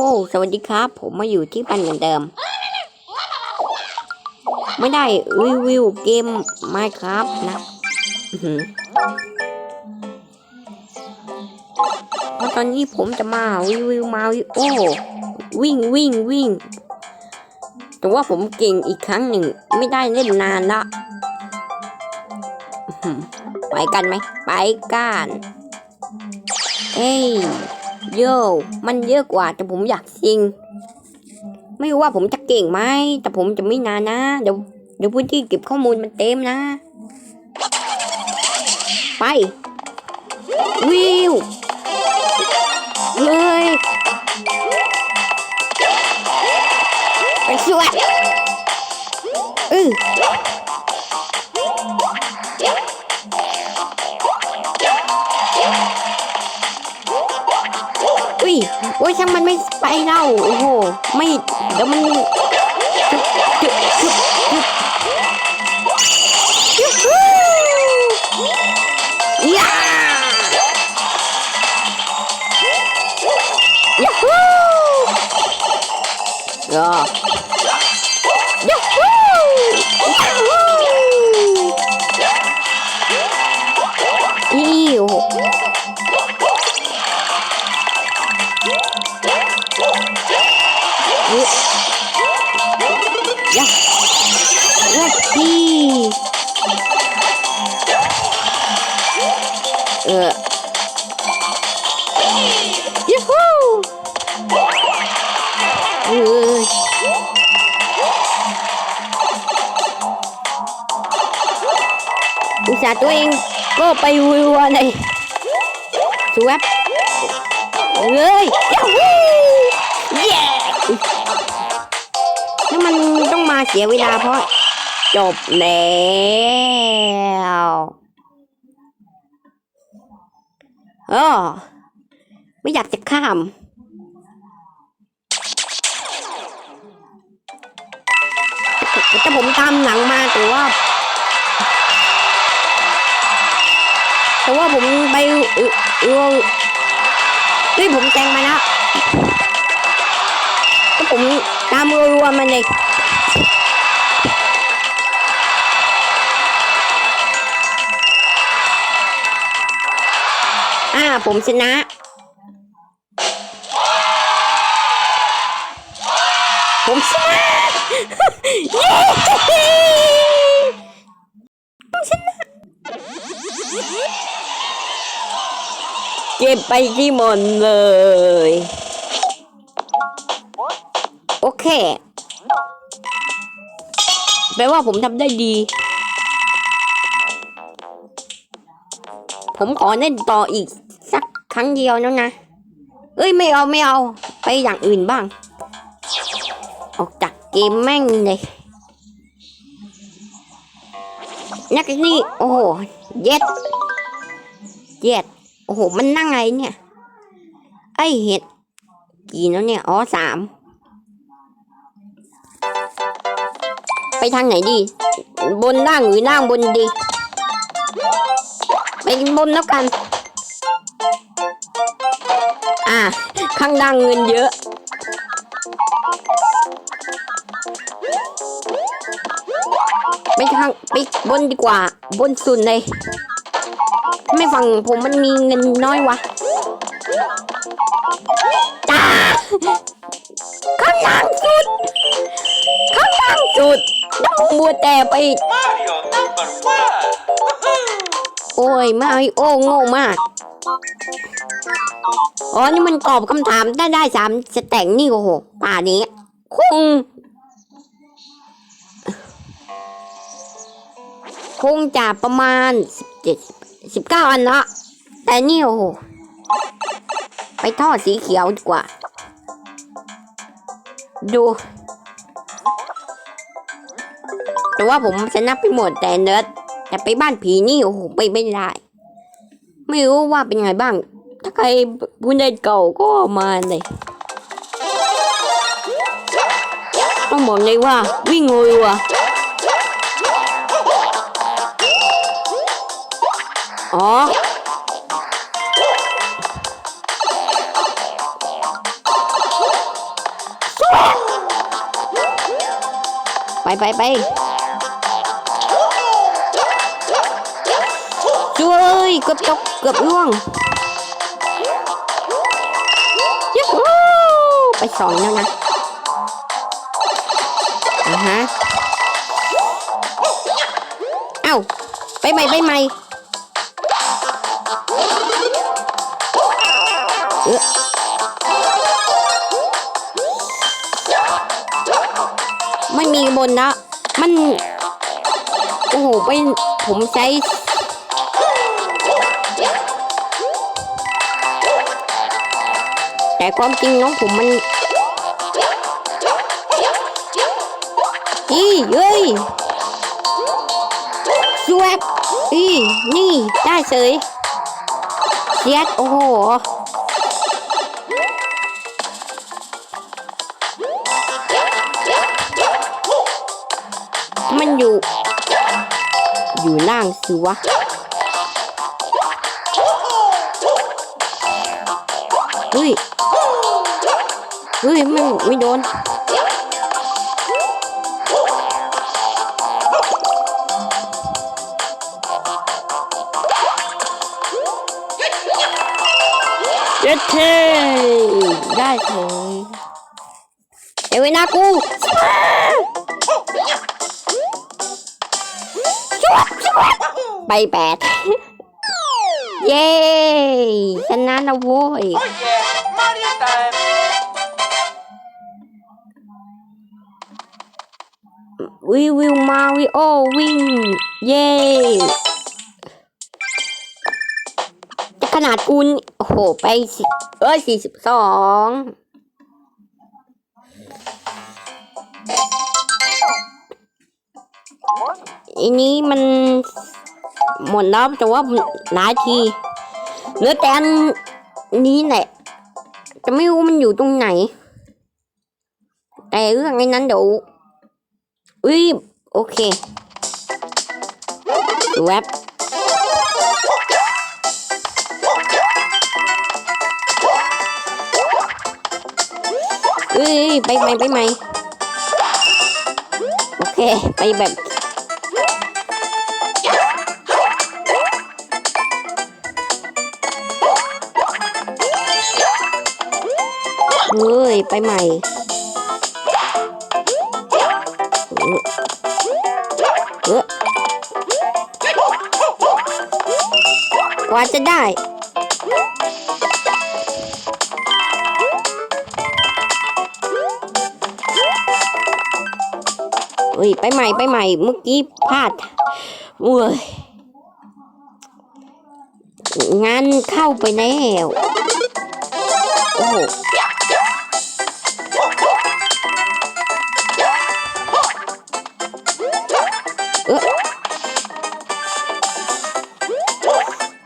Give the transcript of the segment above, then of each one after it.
อ้สวัสดีครับ ผมมาอยู่ที่ปันเหมือนเดิม ไม่ได้รีวิวเกมไม่ครับนะเพราะตอนนี้ผมจะมารีวิวมาริโอวิ่งวิ่งวิ่งแต่ว่าผมเก่งอีกครั้งหนึ่ง ไม่ได้เล่นนานละไปกันไหม ไปกัน เอ้ โยมันเยอะกว่าแต่ผมอยากจริง ไม่รู้ว่าผมจะเก่งไหมแต่ผมจะไม่นานนะ เดี๋ยวเดี๋ยวพื้นที่เก็บข้อมูลมันเต็มนะ ไป วิวเฮ้ยไปช่วยเออ ยโอ้ยช่างมันไม่ไปเล่าโอ้โห ไม่เดี๋ยวมันจุบจุบจุบจุบยูฮูยายูฮูยายูฮูยูฮูอิ ตัวเองก็ไปวัวเลยสวับเอ้ยยูฮูเย้แล้วมันต้องมาเสียเวลาเพราะ จบแล้วเออไม่อยากจะข้ามแต่ผมตามหนังมาแต่ว่า แต่ว่าผมไปเออเออเฮ้ยผมแทงมานะก็ผมตามรัวๆมันเลยอ่าผมชนะ เก็บไปที่หมดเลย โอเค แปลว่าผมทำได้ดี ผมขอเล่นต่ออีก สักครั้งเดียวแล้วนะ เอ้ยไม่เอาไม่เอา ไปอย่างอื่นบ้าง ออกจากเกมแม่งเลยนักนี่ โอ้โห เย็ด เย็ด อ้โห มันนั่งไงเนี่ย ไอเห็ด กี่แล้วเนี่ย อ๋อสาม ไปทางไหนดี บนล่างหรือล่างบนดี ไปบนแล้วกัน อ่า ข้างล่างเงินเยอะไปทางไปบนดีกว่า บนสุดเลย ไม่ฟังผมมันมีเงินน้อยวะจ้าข้างล่างสุดข้างล่างสุดน้องมัวแต่ไป Mario number one! Woohoo! โอ้ยมาริโอ้โง่มากอ๋อนี่มันตอบคำถามได้ได้สามสแต็งนี่โอ้โหป่านี้คงคงจะประมาณสิบเจ็ดสิบ สิบเก้าอันละแต่นี่โอ้โหไปทอดสีเขียวดีกว่า ดู แต่ว่าผมชนะไปหมดแต่เนิร์ดแต่ไปบ้านผีนี่โอ้โหไปไม่ได้ ไม่รู้ว่าเป็นไงบ้าง ถ้าใครผู้เล่นเก่าก็มาเลยต้องบอกเลยว่าวิ่งรัวๆอ๋อไปไปช่วยเล่วงยูฮูไ Ồ Bay bay bay. Chú ơi, cướp tóc, cướp luôn. Bay sòn nhau nha À hả? Ao Bay mày bay mày. เออไม่มีบนนะ มัน โอ้โหเป็นผมใช้แต่ความจริงน้องผมมันอีเอ้ยสวบอีนี่ ได้เฉยเสียดโอ้โห มันอยู่ อยู่ล่างสิวะเฮ้ยเฮ้ยไม่ไม่โดนเด็ดเทได้เลยเอวินากู ไปแปดเย้ชนะแล้วโว้ย Oh yeah, Mario time. วิวิวมาวิโอวิ่ง เย้จะขนาดกูนี่โอ้โห ไปสิเอ้ยสี่สิบสอง อันนี้มันหมดแล้วแต่ว่าหลายทีเหลือแต่อันนี้แหละจะไม่รู้มันอยู่ตรงไหน แต่เรื่องไอ้นั้นเดี๋ยวอุ้ยโอเคแวบเอ้ยไปใหมไปใหมโอเค ไปแบบ ไปใหม่เออเอกว่าจะได้เฮ้ยไปใหม่ไปใหม่เมื่อกี้พลาดเว้ยงานเข้าไปแล้วโอ้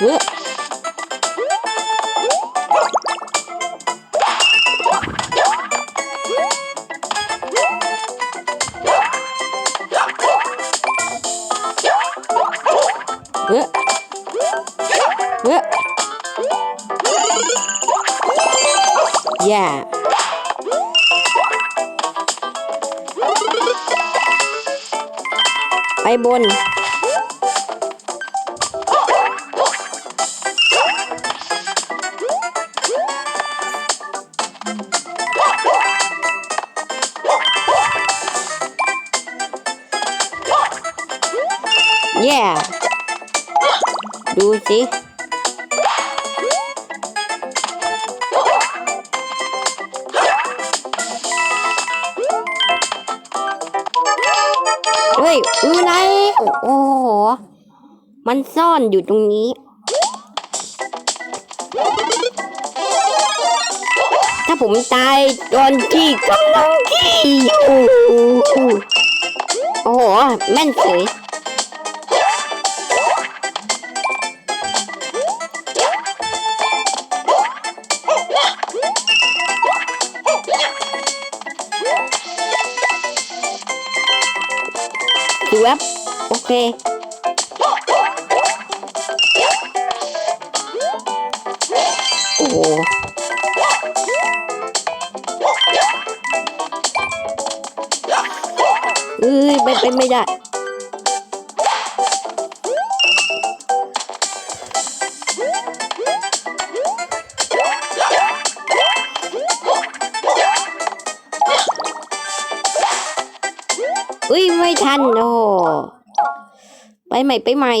เออเออเออ yeah ไปบน yeah ดูสิเฮ้ยอือไรโอ้โห มันซ่อนอยู่ตรงนี้ ถ้าผมตายตอนที่กำลังที่อยู่ โอ้โห แม่นเฉย ดูแวบโอเคโอ้เอ้ยไปไปไม่ได้อุ้ยไม่ทันโอ้ ใหม่ไปใหม่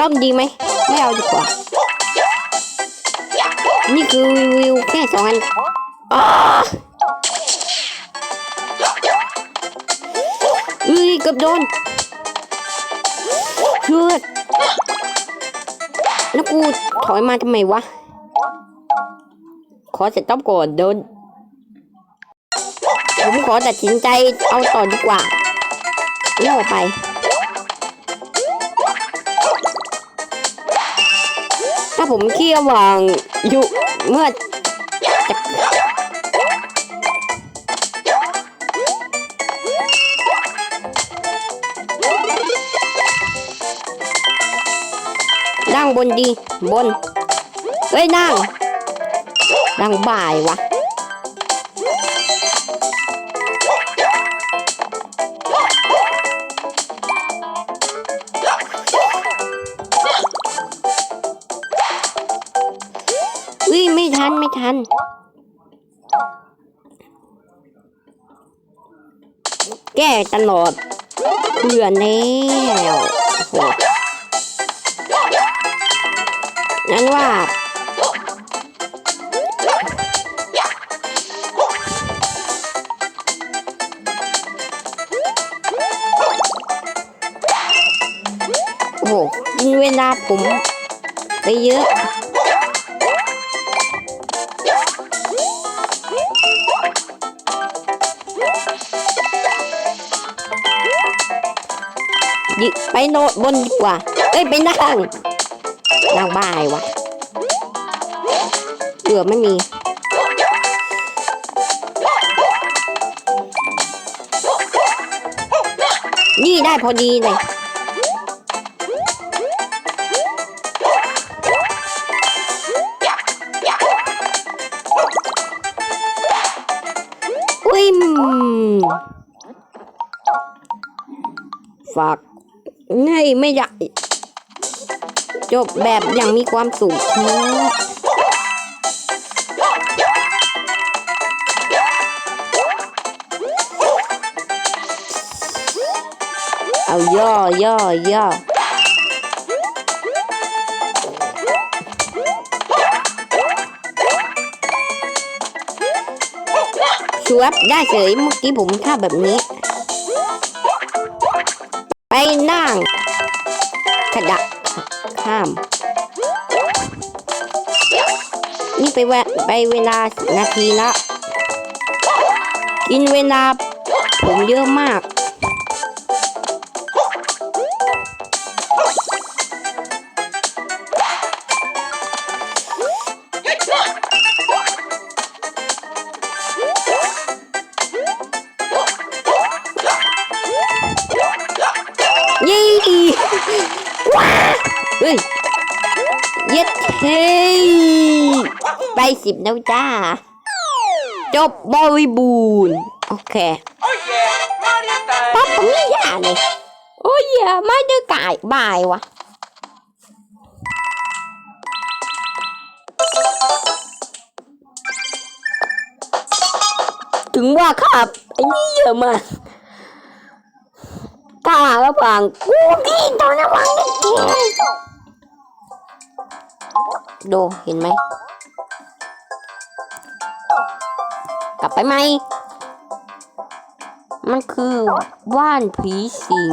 ต้อมดีไหม ไม่เอาดีกว่า นี่คือรีวิวแค่สองอันอ้าอุ้ยเกับโดนเชือดแล้วกูถอยมาทำไมวะ ขอเสร็จต้อมก่อนโดน ผมขอตัดสินใจเอาต่อดีกว่าเล่าไป ถ้าผมเคี่ยววางอยู่เมื่อนั่งบนดี บน เฮ้ย นั่ง นั่งบ่ายวะ ทันไม่ทัน แก้ตลอดเบื่อแล้วโหนั้นว่าโอ้โหกินเวลาผม ไปเยอะ ยิไปโนดบนดีกว่า เอ้ยไปนั่งนั่งบ่ายวะเกือบไม่มีนี่ได้พอดีเลยอุ้ยอืมฝาก ไม่อยากจบแบบอย่างมีความสุขเอาย่อย่อย่อชวบได้เฉยเมื่อกี้ผมท่าแบบนี้ ไปแวะไปเวลานาทีละกินเวลาผมเยอะมาก สิบแล้วจ้า จบบริบูรณ์โอเค Oh yeah, Mario time. ปั๊บผมไม่ยาเลย โอ้ยอย่าไม่ได้กายบายวะถึงว่าครับไอ้นี่เยอะมากกล้าแล้วฟังกูนี่ตอนระวังนิดเดียวดูเห็นไหม กลับไปไหม มันคือว่านผีสิง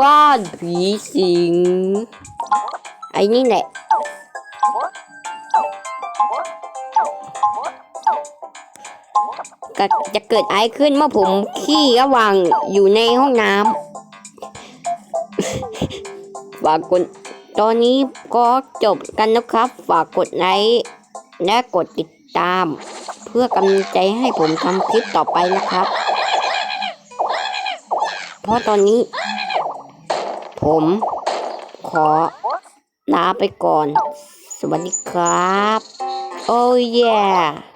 บ้านผีสิง ไอ้นี่แหละก็จะเกิดไอขึ้นเมื่อผมขี้ระหว่างอยู่ในห้องน้ำ ฝากกดตอนนี้ก็จบกันนะครับ ฝากกดไลค์และกดติดตาม เพื่อกำลังใจให้ผมทำคลิปต่อไปนะครับ เพราะตอนนี้ ผมขอลาไปก่อน สวัสดีครับ โอ้ย yeah